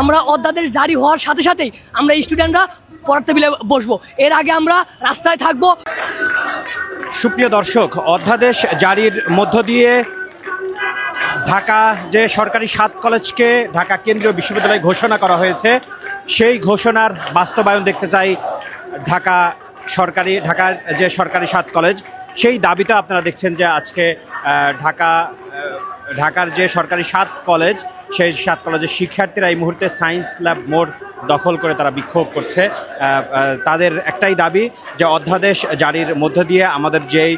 আমরা অধ্যাদেশ জারি হওয়ার সাথে সাথেই আমরা স্টুডেন্টরা পড়ার টেবিলে বসবো। এর আগে আমরা রাস্তায় থাকব। সুপ্রিয় দর্শক, অধ্যাদেশ জারির মধ্য দিয়ে ঢাকা যে সরকারি সাত কলেজকে ঢাকা কেন্দ্রীয় বিশ্ববিদ্যালয় ঘোষণা করা হয়েছে, সেই ঘোষণার বাস্তবায়ন দেখতে চাই ঢাকা সরকারি ঢাকার যে সরকারি সাত কলেজ, সেই দাবিটা আপনারা দেখছেন যে আজকে ঢাকা ঢাকার যে সরকারি সাত কলেজ, সেই সাত কলেজের শিক্ষার্থীরা এই মুহূর্তে সায়েন্স ল্যাব মোড় দখল করে তারা বিক্ষোভ করছে। তাদের একটাই দাবি যে অধ্যাদেশ জারির মধ্য দিয়ে আমাদের যেই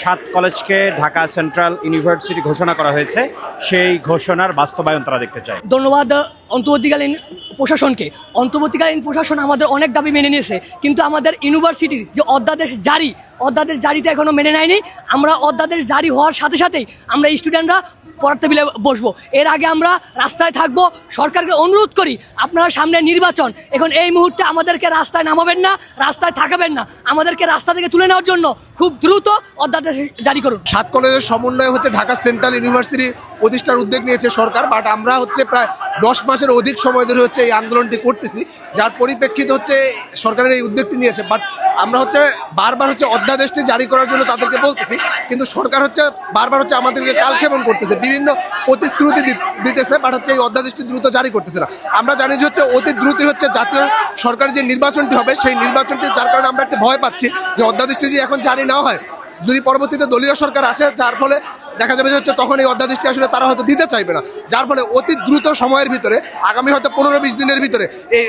সাত কলেজকে ঢাকা সেন্ট্রাল ইউনিভার্সিটি ঘোষণা করা হয়েছে, সেই ঘোষণার বাস্তবায়ন তারা দেখতে চায়। ধন্যবাদ, অন্তর্বর্তীকালীন প্রশাসনকে। অন্তর্বর্তীকালীন প্রশাসন আমাদের অনেক দাবি মেনে নিয়েছে, কিন্তু আমাদের ইউনিভার্সিটির যে অধ্যাদেশ জারি, অধ্যাদেশ জারিতে এখনও মেনে নেয়নি। আমরা অধ্যাদেশ জারি হওয়ার সাথে সাথেই আমরা স্টুডেন্টরা পড়ার টেবিলে বসবো। এর আগে আমরা রাস্তায় থাকব, সরকারকে অনুরোধ করি, আপনারা সামনে নির্বাচন। এখন এই মুহূর্তে আমাদেরকে রাস্তায় নামাবেন না, রাস্তায় থাকাবেন না। আমাদেরকে রাস্তা থেকে তুলে নেওয়ার জন্য খুব দ্রুত অধ্যাদেশ জারি করুন। সাত কলেজের সমন্বয়ে হচ্ছে ঢাকা সেন্ট্রাল ইউনিভার্সিটি। প্রতিষ্ঠার উদ্যোগ নিয়েছে সরকার বাট আমরা হচ্ছে প্রায় দশ মাসের অধিক সময় ধরে হচ্ছে এই আন্দোলনটি করতেছি, যার পরিপ্রেক্ষিতে হচ্ছে সরকারের এই উদ্যোগটি নিয়েছে। বাট আমরা হচ্ছে বারবার হচ্ছে অধ্যাদেশটি জারি করার জন্য তাদেরকে বলতেছি, কিন্তু সরকার হচ্ছে বারবার হচ্ছে আমাদেরকে কালক্ষেপণ করতেছে, বিভিন্ন প্রতিশ্রুতি দিতেছে বাট হচ্ছে এই অধ্যাদেশটি দ্রুত জারি করতেছে না। আমরা জানি যে হচ্ছে অতি দ্রুতই হচ্ছে জাতীয় সরকারের যে নির্বাচনটি হবে, সেই নির্বাচনটি, যার কারণে আমরা একটা ভয় পাচ্ছি যে অধ্যাদেশটি যদি এখন জারি না হয় যদি পরবর্তীতে দলীয় সরকার আসে, যার ফলে দেখা যাবে যে হচ্ছে তখন এই অধ্যাদেশটি আসলে তারা হয়তো দিতে চাইবে না। যার ফলে অতি দ্রুত সময়ের ভিতরে, আগামী হয়তো পনেরো বিশ দিনের ভিতরে এই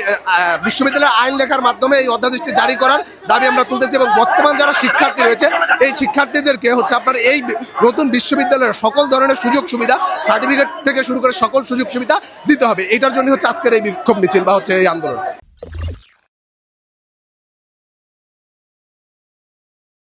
বিশ্ববিদ্যালয়ের আইন লেখার মাধ্যমে এই অধ্যাদেশটি জারি করার দাবি আমরা তুলতেছি এবং বর্তমান যারা শিক্ষার্থী রয়েছে, এই শিক্ষার্থীদেরকে হচ্ছে আপনার এই নতুন বিশ্ববিদ্যালয়ের সকল ধরনের সুযোগ সুবিধা, সার্টিফিকেট থেকে শুরু করে সকল সুযোগ সুবিধা দিতে হবে। এটার জন্য হচ্ছে আজকের এই বিক্ষোভ মিছিল বা হচ্ছে এই আন্দোলন।